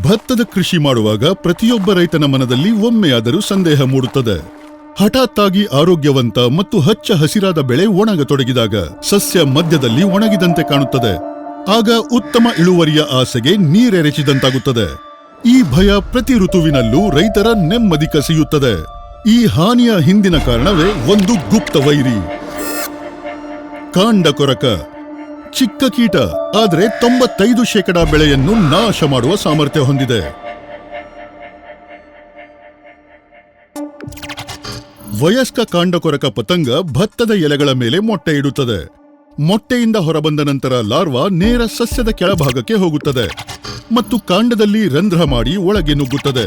ಭತ್ತದ ಕೃಷಿ ಮಾಡುವಾಗ ಪ್ರತಿಯೊಬ್ಬ ರೈತನ ಮನದಲ್ಲಿ ಒಮ್ಮೆಯಾದರೂ ಸಂದೇಹ ಮೂಡುತ್ತದೆ. ಹಠಾತ್ತಾಗಿ ಆರೋಗ್ಯವಂತ ಮತ್ತು ಹಚ್ಚ ಹಸಿರಾದ ಬೆಳೆ ಒಣಗತೊಡಗಿದಾಗ ಸಸ್ಯ ಮಧ್ಯದಲ್ಲಿ ಒಣಗಿದಂತೆ ಕಾಣುತ್ತದೆ. ಆಗ ಉತ್ತಮ ಇಳುವರಿಯ ಆಸೆಗೆ ನೀರೆರೆಚಿದಂತಾಗುತ್ತದೆ ಈ ಭಯ ಪ್ರತಿ ಋತುವಿನಲ್ಲೂ ರೈತರ ನೆಮ್ಮದಿ ಕಸಿಯುತ್ತದೆ. ಈ ಹಾನಿಯ ಹಿಂದಿನ ಕಾರಣವೇ ಒಂದು ಗುಪ್ತ ವೈರಿ. ಕಾಂಡ ಕೊರಕ ಚಿಕ್ಕ ಕೀಟ, ಆದರೆ ತೊಂಬತ್ತೈದು ಶೇಕಡ ಬೆಳೆಯನ್ನು ನಾಶ ಮಾಡುವ ಸಾಮರ್ಥ್ಯ ಹೊಂದಿದೆ. ವಯಸ್ಕ ಕಾಂಡಕೊರಕ ಪತಂಗ ಭತ್ತದ ಎಲೆಗಳ ಮೇಲೆ ಮೊಟ್ಟೆ ಇಡುತ್ತದೆ. ಮೊಟ್ಟೆಯಿಂದ ಹೊರಬಂದ ನಂತರ ಲಾರ್ವಾ ನೇರ ಸಸ್ಯದ ಕೆಳಭಾಗಕ್ಕೆ ಹೋಗುತ್ತದೆ. ಮತ್ತು ಕಾಂಡದಲ್ಲಿ ರಂಧ್ರ ಮಾಡಿ ಒಳಗೆ ನುಗ್ಗುತ್ತದೆ.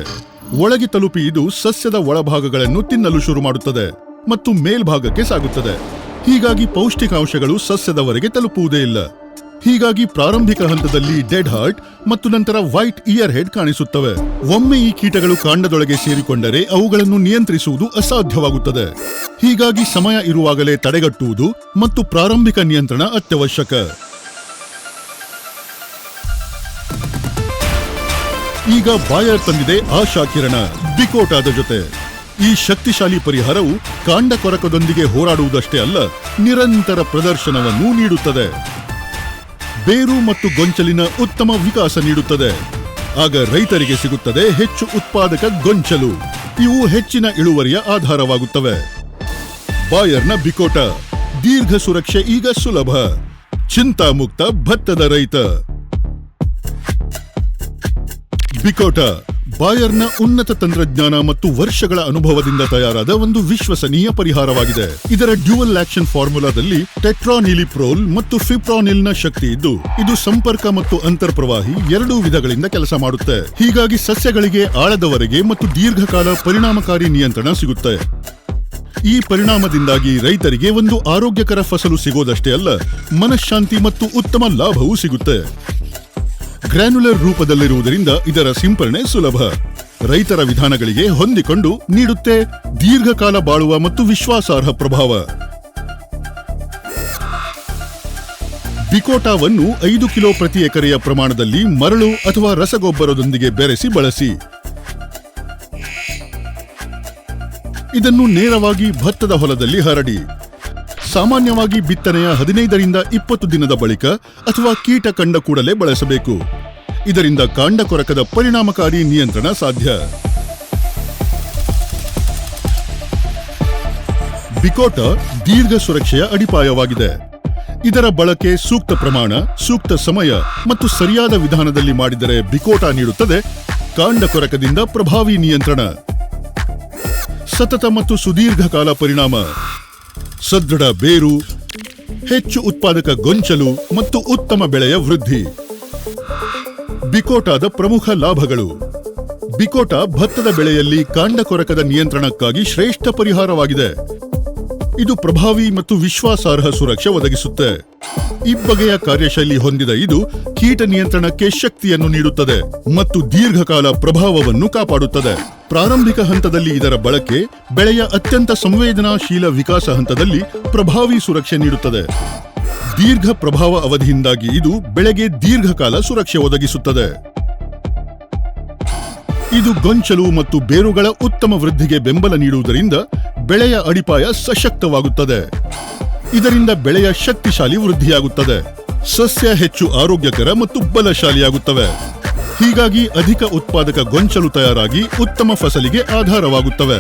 ಒಳಗೆ ತಲುಪಿ ಇದು ಸಸ್ಯದ ಒಳಭಾಗಗಳನ್ನು ತಿನ್ನಲು ಶುರು ಮಾಡುತ್ತದೆ ಮತ್ತು ಮೇಲ್ಭಾಗಕ್ಕೆ ಸಾಗುತ್ತದೆ. ಹೀಗಾಗಿ ಪೌಷ್ಟಿಕಾಂಶಗಳು ಸಸ್ಯದವರೆಗೆ ತಲುಪುವುದೇ ಇಲ್ಲ. ಹೀಗಾಗಿ ಪ್ರಾರಂಭಿಕ ಹಂತದಲ್ಲಿ ಡೆಡ್ ಹಾರ್ಟ್ ಮತ್ತು ನಂತರ ವೈಟ್ ಇಯರ್ ಹೆಡ್ ಕಾಣಿಸುತ್ತವೆ. ಒಮ್ಮೆ ಈ ಕೀಟಗಳು ಕಾಂಡದೊಳಗೆ ಸೇರಿಕೊಂಡರೆ ಅವುಗಳನ್ನು ನಿಯಂತ್ರಿಸುವುದು ಅಸಾಧ್ಯವಾಗುತ್ತದೆ. ಹೀಗಾಗಿ ಸಮಯ ಇರುವಾಗಲೇ ತಡೆಗಟ್ಟುವುದು ಮತ್ತು ಪ್ರಾರಂಭಿಕ ನಿಯಂತ್ರಣ ಅತ್ಯವಶ್ಯಕ. ಈಗ ಬಾಯರ್ ತಂದಿದೆ ಆಶಾ ಕಿರಣ ಬಿಕೋಟಾದ ಜೊತೆ. ಈ ಶಕ್ತಿಶಾಲಿ ಪರಿಹಾರವು ಕಾಂಡ ಕೊರಕದೊಂದಿಗೆ ಹೋರಾಡುವುದಷ್ಟೇ ಅಲ್ಲ, ನಿರಂತರ ಪ್ರದರ್ಶನವನ್ನು ನೀಡುತ್ತದೆ. ಬೇರು ಮತ್ತು ಗೊಂಚಲಿನ ಉತ್ತಮ ವಿಕಾಸ ನೀಡುತ್ತದೆ. ಆಗ ರೈತರಿಗೆ ಸಿಗುತ್ತದೆ ಹೆಚ್ಚು ಉತ್ಪಾದಕ ಗೊಂಚಲು. ಇವು ಹೆಚ್ಚಿನ ಇಳುವರಿಯ ಆಧಾರವಾಗುತ್ತವೆ. ಬಾಯರ್ನ ಬಿಕೋಟ, ದೀರ್ಘ ಸುರಕ್ಷೆ ಈಗ ಸುಲಭ. ಚಿಂತಾಮುಕ್ತ ಭತ್ತದ ರೈತ. ಬಿಕೋಟ ಬಾಯರ್ನ ಉನ್ನತ ತಂತ್ರಜ್ಞಾನ ಮತ್ತು ವರ್ಷಗಳ ಅನುಭವದಿಂದ ತಯಾರಾದ ಒಂದು ವಿಶ್ವಸನೀಯ ಪರಿಹಾರವಾಗಿದೆ. ಇದರ ಡ್ಯುವಲ್ ಆಕ್ಷನ್ ಫಾರ್ಮುಲಾದಲ್ಲಿ ಟೆಟ್ರಾನಿಲಿಪ್ರೋಲ್ ಮತ್ತು ಫಿಪ್ರಾನಿಲ್ನ ಶಕ್ತಿ ಇದ್ದು, ಇದು ಸಂಪರ್ಕ ಮತ್ತು ಅಂತರ್ಪ್ರವಾಹಿ ಎರಡೂ ವಿಧಗಳಿಂದ ಕೆಲಸ ಮಾಡುತ್ತೆ. ಹೀಗಾಗಿ ಸಸ್ಯಗಳಿಗೆ ಆಳದವರೆಗೆ ಮತ್ತು ದೀರ್ಘಕಾಲ ಪರಿಣಾಮಕಾರಿ ನಿಯಂತ್ರಣ ಸಿಗುತ್ತೆ. ಈ ಪರಿಣಾಮದಿಂದಾಗಿ ರೈತರಿಗೆ ಒಂದು ಆರೋಗ್ಯಕರ ಫಸಲು ಸಿಗೋದಷ್ಟೇ ಅಲ್ಲ, ಮನಃಶಾಂತಿ ಮತ್ತು ಉತ್ತಮ ಲಾಭವೂ ಸಿಗುತ್ತೆ. ಗ್ರ್ಯಾನ್ಯುಲರ್ ರೂಪದಲ್ಲಿರುವುದರಿಂದ ಇದರ ಸಿಂಪರಣೆ ಸುಲಭ. ರೈತರ ವಿಧಾನಗಳಿಗೆ ಹೊಂದಿಕೊಂಡು ನೀಡುತ್ತೆ ದೀರ್ಘಕಾಲ ಬಾಳುವ ಮತ್ತು ವಿಶ್ವಾಸಾರ್ಹ ಪ್ರಭಾವ. ಬಿಕೋಟಾವನ್ನು ಐದು ಕಿಲೋ ಪ್ರತಿ ಎಕರೆಯ ಪ್ರಮಾಣದಲ್ಲಿ ಮರಳು ಅಥವಾ ರಸಗೊಬ್ಬರದೊಂದಿಗೆ ಬೆರೆಸಿ ಬಳಸಿ. ಇದನ್ನು ನೇರವಾಗಿ ಭತ್ತದ ಹೊಲದಲ್ಲಿ ಹರಡಿ. ಸಾಮಾನ್ಯವಾಗಿ ಬಿತ್ತನೆಯ ಹದಿನೈದರಿಂದ ಇಪ್ಪತ್ತು ದಿನದ ಬಳಿಕ ಅಥವಾ ಕೀಟ ಕಂಡ ಕೂಡಲೇ ಬಳಸಬೇಕು. ಇದರಿಂದ ಕಾಂಡ ಕೊರಕದ ಪರಿಣಾಮಕಾರಿ ನಿಯಂತ್ರಣ ಸಾಧ್ಯ. ಬಿಕೋಟ ದೀರ್ಘ ಸುರಕ್ಷೆಯ ಅಡಿಪಾಯವಾಗಿದೆ. ಇದರ ಬಳಕೆ ಸೂಕ್ತ ಪ್ರಮಾಣ, ಸೂಕ್ತ ಸಮಯ ಮತ್ತು ಸರಿಯಾದ ವಿಧಾನದಲ್ಲಿ ಮಾಡಿದರೆ ಬಿಕೋಟ ನೀಡುತ್ತದೆ. ಕಾಂಡ ಕೊರಕದಿಂದ ಪ್ರಭಾವಿ ನಿಯಂತ್ರಣ. ಸತತ ಮತ್ತು ಸುದೀರ್ಘಕಾಲ ಪರಿಣಾಮ. ಸದೃಢ ಬೇರು, ಹೆಚ್ಚು ಉತ್ಪಾದಕ ಗೊಂಚಲು ಮತ್ತು ಉತ್ತಮ ಬೆಳೆಯ ವೃದ್ಧಿ. ಬಿಕೋಟಾದ ಪ್ರಮುಖ ಲಾಭಗಳು. ಬಿಕೋಟಾ ಭತ್ತದ ಬೆಳೆಯಲ್ಲಿ ಕಾಂಡ ಕೊರಕದ ನಿಯಂತ್ರಣಕ್ಕಾಗಿ ಶ್ರೇಷ್ಠ ಪರಿಹಾರವಾಗಿದೆ. ಇದು ಪ್ರಭಾವಿ ಮತ್ತು ವಿಶ್ವಾಸಾರ್ಹ ಸುರಕ್ಷೆ ಒದಗಿಸುತ್ತೆ. ಇಬ್ಬಗೆಯ ಕಾರ್ಯಶೈಲಿ ಹೊಂದಿದ ಇದು ಕೀಟ ನಿಯಂತ್ರಣಕ್ಕೆ ಶಕ್ತಿಯನ್ನು ನೀಡುತ್ತದೆ ಮತ್ತು ದೀರ್ಘಕಾಲ ಪ್ರಭಾವವನ್ನು ಕಾಪಾಡುತ್ತದೆ. ಪ್ರಾರಂಭಿಕ ಹಂತದಲ್ಲಿ ಇದರ ಬಳಕೆ ಬೆಳೆಯ ಅತ್ಯಂತ ಸಂವೇದನಾಶೀಲ ವಿಕಾಸ ಹಂತದಲ್ಲಿ ಪ್ರಭಾವಿ ಸುರಕ್ಷೆ ನೀಡುತ್ತದೆ. ದೀರ್ಘ ಪ್ರಭಾವ ಅವಧಿಯಿಂದಾಗಿ ಇದು ಬೆಳೆಗೆ ದೀರ್ಘಕಾಲ ಸುರಕ್ಷೆ ಒದಗಿಸುತ್ತದೆ. ಇದು ಗೊಂಚಲು ಮತ್ತು ಬೇರುಗಳ ಉತ್ತಮ ವೃದ್ಧಿಗೆ ಬೆಂಬಲ ನೀಡುವುದರಿಂದ ಬೆಳೆಯ ಅಡಿಪಾಯ ಸಶಕ್ತವಾಗುತ್ತದೆ. ಇದರಿಂದ ಬೆಳೆಯ ಶಕ್ತಿಶಾಲಿ ವೃದ್ಧಿಯಾಗುತ್ತದೆ. ಸಸ್ಯ ಹೆಚ್ಚು ಆರೋಗ್ಯಕರ ಮತ್ತು ಬಲಶಾಲಿಯಾಗುತ್ತವೆ. ಹೀಗಾಗಿ ಅಧಿಕ ಉತ್ಪಾದಕ ಗೊಂಚಲು ತಯಾರಾಗಿ ಉತ್ತಮ ಫಸಲಿಗೆ ಆಧಾರವಾಗುತ್ತವೆ.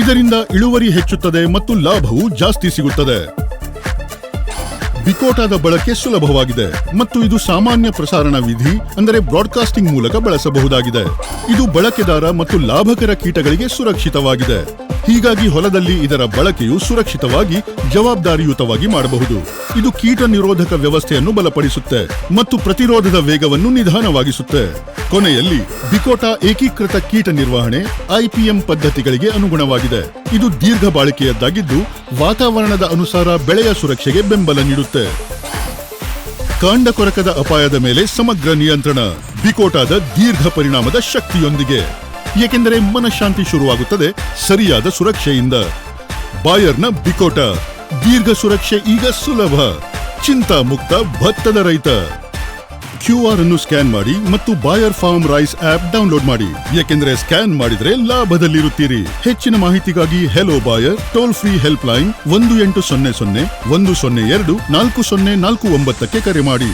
ಇದರಿಂದ ಇಳುವರಿ ಹೆಚ್ಚುತ್ತದೆ ಮತ್ತು ಲಾಭವು ಜಾಸ್ತಿ ಸಿಗುತ್ತದೆ. ಬಿಕೋಟಾದ ಬಳಕೆ ಸುಲಭವಾಗಿದೆ ಮತ್ತು ಇದು ಸಾಮಾನ್ಯ ಪ್ರಸಾರಣ ವಿಧಿ, ಅಂದರೆ ಬ್ರಾಡ್ಕಾಸ್ಟಿಂಗ್ ಮೂಲಕ ಬಳಸಬಹುದಾಗಿದೆ. ಇದು ಬಳಕೆದಾರ ಮತ್ತು ಲಾಭಕರ ಕೀಟಗಳಿಗೆ ಸುರಕ್ಷಿತವಾಗಿದೆ. ಹೀಗಾಗಿ ಹೊಲದಲ್ಲಿ ಇದರ ಬಳಕೆಯು ಸುರಕ್ಷಿತವಾಗಿ, ಜವಾಬ್ದಾರಿಯುತವಾಗಿ ಮಾಡಬಹುದು. ಇದು ಕೀಟ ನಿರೋಧಕ ವ್ಯವಸ್ಥೆಯನ್ನು ಬಲಪಡಿಸುತ್ತೆ ಮತ್ತು ಪ್ರತಿರೋಧದ ವೇಗವನ್ನು ನಿಧಾನವಾಗಿಸುತ್ತೆ. ಕೊನೆಯಲ್ಲಿ, ಬಿಕೋಟಾ ಏಕೀಕೃತ ಕೀಟ ನಿರ್ವಹಣೆ ಐಪಿಎಂ ಪದ್ಧತಿಗಳಿಗೆ ಅನುಗುಣವಾಗಿದೆ. ಇದು ದೀರ್ಘ ಬಾಳಿಕೆಯದ್ದಾಗಿದ್ದು, ವಾತಾವರಣದ ಅನುಸಾರ ಬೆಳೆಯ ಸುರಕ್ಷೆಗೆ ಬೆಂಬಲ ನೀಡುತ್ತೆ. ಕಾಂಡ ಕೊರಕದ ಅಪಾಯದ ಮೇಲೆ ಸಮಗ್ರ ನಿಯಂತ್ರಣ, ಬಿಕೋಟಾದ ದೀರ್ಘ ಪರಿಣಾಮದ ಶಕ್ತಿಯೊಂದಿಗೆ. ಏಕೆಂದರೆ ಮನಃಶಾಂತಿ ಶುರುವಾಗುತ್ತದೆ ಸರಿಯಾದ ಸುರಕ್ಷೆಯಿಂದ. ಬಾಯರ್ನ ಬಿಕೋಟ, ದೀರ್ಘ ಸುರಕ್ಷೆ ಈಗ ಸುಲಭ. ಚಿಂತಾ ಮುಕ್ತ ಭತ್ತದ ರೈತ. ಕ್ಯೂ ಆರ್ ಅನ್ನು ಸ್ಕ್ಯಾನ್ ಮಾಡಿ ಮತ್ತು Bayer farm rise app download ಮಾಡಿ. ಏಕೆಂದರೆ ಸ್ಕ್ಯಾನ್ ಮಾಡಿದರೆ ಲಾಭದಲ್ಲಿರುತ್ತೀರಿ. ಹೆಚ್ಚಿನ ಮಾಹಿತಿಗಾಗಿ hello Bayer, toll free help line ಒಂದು ಎಂಟು ಸೊನ್ನೆ ಸೊನ್ನೆ ಒಂದು ಸೊನ್ನೆ ಎರಡು ನಾಲ್ಕು ಸೊನ್ನೆ ನಾಲ್ಕು ಒಂಬತ್ತಕ್ಕೆ ಕರೆ ಮಾಡಿ.